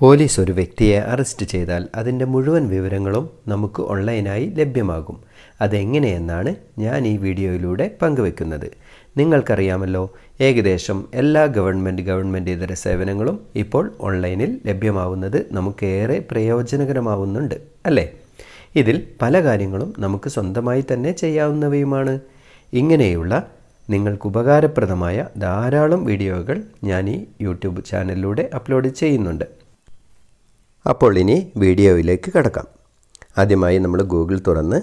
Police ഒരു വ്യക്തിയെ arrest ചെയ്താൽ അതിന്റെ മുഴുവൻ വിവരങ്ങളും നമുക്ക് ഓൺലൈനായി ലഭ്യമാകും. അതെങ്ങനെയെന്നാണ് ഞാൻ ഈ വീഡിയോയിലൂടെ പങ്കുവെക്കുന്നത്. നിങ്ങൾക്കറിയാമല്ലോ ഏകദേശം എല്ലാ ഗവൺമെന്റ് ഗവൺമെന്റ് ഇതര സേവനങ്ങളും ഇപ്പോൾ ഓൺലൈനിൽ ലഭ്യമാവുന്നത് നമുക്കേറെ പ്രയോജനകരമാവുന്നുണ്ട് അല്ലേ? ഇതിൽ പല കാര്യങ്ങളും നമുക്ക് സ്വന്തമായി തന്നെ ചെയ്യാവുന്നവയുമാണ്. ഇങ്ങനെയുള്ള നിങ്ങൾക്ക് ഉപകാരപ്രദമായ ധാരാളം വീഡിയോകൾ ഞാൻ ഈ യൂട്യൂബ് ചാനലിലൂടെ അപ്ലോഡ് ചെയ്യുന്നുണ്ട്. അപ്പോൾ ഇനി വീഡിയോയിലേക്ക് കടക്കാം. ആദ്യമായി നമ്മൾ ഗൂഗിൾ തുറന്ന്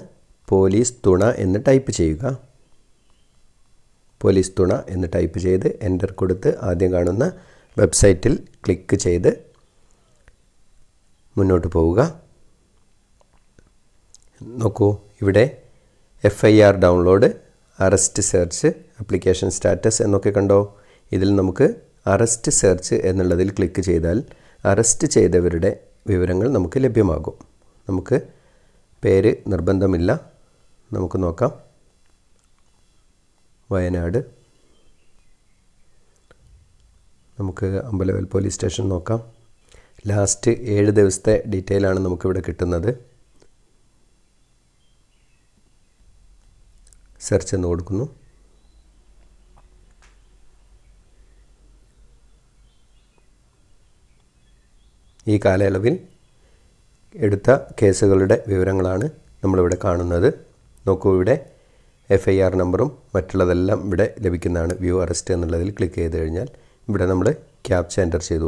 പോലീസ് തുണ എന്ന് ടൈപ്പ് ചെയ്യുക. പോലീസ് തുണ എന്ന് ടൈപ്പ് ചെയ്ത് എന്റർ കൊടുത്ത് ആദ്യം കാണുന്ന വെബ്സൈറ്റിൽ ക്ലിക്ക് ചെയ്ത് മുന്നോട്ട് പോവുക. നോക്കൂ ഇവിടെ F I R download arrest search application status എന്നൊക്കെ കണ്ടോ? ഇതിൽ നമുക്ക് അറസ്റ്റ് സെർച്ച് എന്നുള്ളതിൽ ക്ലിക്ക് ചെയ്താൽ അറസ്റ്റ് ചെയ്തവരുടെ വിവരങ്ങൾ നമുക്ക് ലഭ്യമാകും. നമുക്ക് പേര് നിർബന്ധമില്ല. നമുക്ക് നോക്കാം. വയനാട്. നമുക്ക് അമ്പലവൽ പോലീസ് സ്റ്റേഷൻ നോക്കാം. ലാസ്റ്റ് ഏഴ് ദിവസത്തെ ഡീറ്റെയിൽ ആണ് നമുക്കിവിടെ കിട്ടുന്നത്. സെർച്ച് എന്ന് കൊടുക്കുന്നു. ഈ കാലയളവിൽ എടുത്ത കേസുകളുടെ വിവരങ്ങളാണ് നമ്മളിവിടെ കാണുന്നത്. നോക്കൂ ഇവിടെ എഫ് ഐ ആർ നമ്പറും മറ്റുള്ളതെല്ലാം ഇവിടെ ലഭിക്കുന്നതാണ്. വ്യൂ അറസ്റ്റ് എന്നുള്ളതിൽ ക്ലിക്ക് ചെയ്ത് കഴിഞ്ഞാൽ ഇവിടെ നമ്മൾ ക്യാപ്ച എന്റർ ചെയ്തു.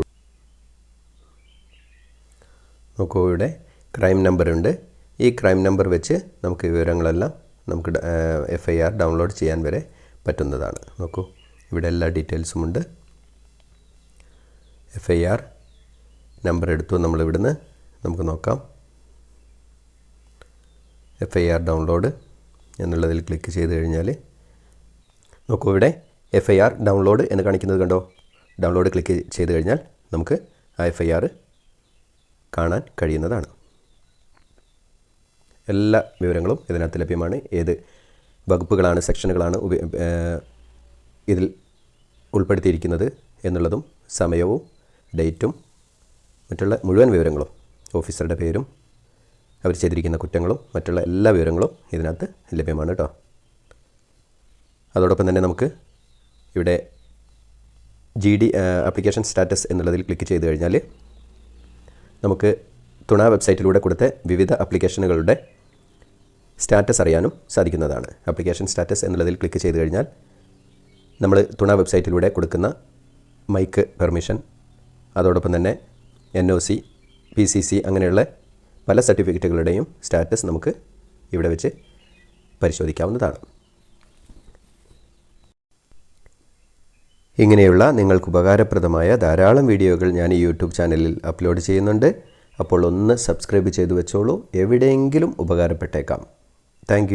നോക്കൂ ഇവിടെ ക്രൈം നമ്പറുണ്ട് ഈ ക്രൈം നമ്പർ വെച്ച് നമുക്ക് വിവരങ്ങളെല്ലാം നമുക്ക് എഫ് ഐ ആർ ഡൗൺലോഡ് ചെയ്യാൻ വരെ പറ്റുന്നതാണ്. നോക്കൂ ഇവിടെ എല്ലാ ഡീറ്റെയിൽസും ഉണ്ട്. എഫ് ഐ ആർ നമ്പർ എടുത്തു നമ്മൾ ഇവിടുന്ന് നമുക്ക് നോക്കാം. എഫ് ഐ ആർ ഡൗൺലോഡ് എന്നുള്ളതിൽ ക്ലിക്ക് ചെയ്ത് കഴിഞ്ഞാൽ നോക്കൂ ഇവിടെ എഫ് ഐ ആർ ഡൗൺലോഡ് എന്ന് കാണിക്കുന്നത് കണ്ടോ? ഡൗൺലോഡ് ക്ലിക്ക് ചെയ്ത് കഴിഞ്ഞാൽ നമുക്ക് ആ എഫ് ഐ ആർ കാണാൻ കഴിയുന്നതാണ്. എല്ലാ വിവരങ്ങളും ഇതിനകത്ത് ലഭ്യമാണ്. ഏത് വകുപ്പുകളാണ് സെക്ഷനുകളാണ് ഇതിൽ ഉൾപ്പെടുത്തിയിരിക്കുന്നത് എന്നുള്ളതും സമയവും ഡേറ്റും മറ്റുള്ള മുഴുവൻ വിവരങ്ങളും ഓഫീസറുടെ പേരും അവർ ചെയ്തിരിക്കുന്ന കുറ്റങ്ങളും മറ്റുള്ള എല്ലാ വിവരങ്ങളും ഇതിനകത്ത് ലഭ്യമാണ് കേട്ടോ. അതോടൊപ്പം തന്നെ നമുക്ക് ഇവിടെ ജി ഡി ആപ്ലിക്കേഷൻ സ്റ്റാറ്റസ് എന്നുള്ളതിൽ ക്ലിക്ക് ചെയ്ത് കഴിഞ്ഞാൽ നമുക്ക് തുണ വെബ്സൈറ്റിലൂടെ കൊടുത്ത വിവിധ ആപ്ലിക്കേഷനുകളുടെ സ്റ്റാറ്റസ് അറിയാനും സാധിക്കുന്നതാണ്. ആപ്ലിക്കേഷൻ സ്റ്റാറ്റസ് എന്നുള്ളതിൽ ക്ലിക്ക് ചെയ്ത് കഴിഞ്ഞാൽ നമ്മൾ തുണ വെബ്സൈറ്റിലൂടെ കൊടുക്കുന്ന മൈക്ക് പെർമിഷൻ അതോടൊപ്പം തന്നെ N O C P C C അങ്ങനെയുള്ള പല സർട്ടിഫിക്കറ്റുകളുടെയും സ്റ്റാറ്റസ് നമുക്ക് ഇവിടെ വെച്ച് പരിശോധിക്കാവുന്നതാണ്. ഇങ്ങനെയുള്ള നിങ്ങൾക്ക് ഉപകാരപ്രദമായ ധാരാളം വീഡിയോകൾ ഞാൻ ഈ യൂട്യൂബ് ചാനലിൽ അപ്ലോഡ് ചെയ്യുന്നുണ്ട്. അപ്പോൾ ഒന്ന് സബ്സ്ക്രൈബ് ചെയ്തു വെച്ചോളൂ. എവിടെയെങ്കിലും ഉപകാരപ്പെട്ടേക്കാം. താങ്ക്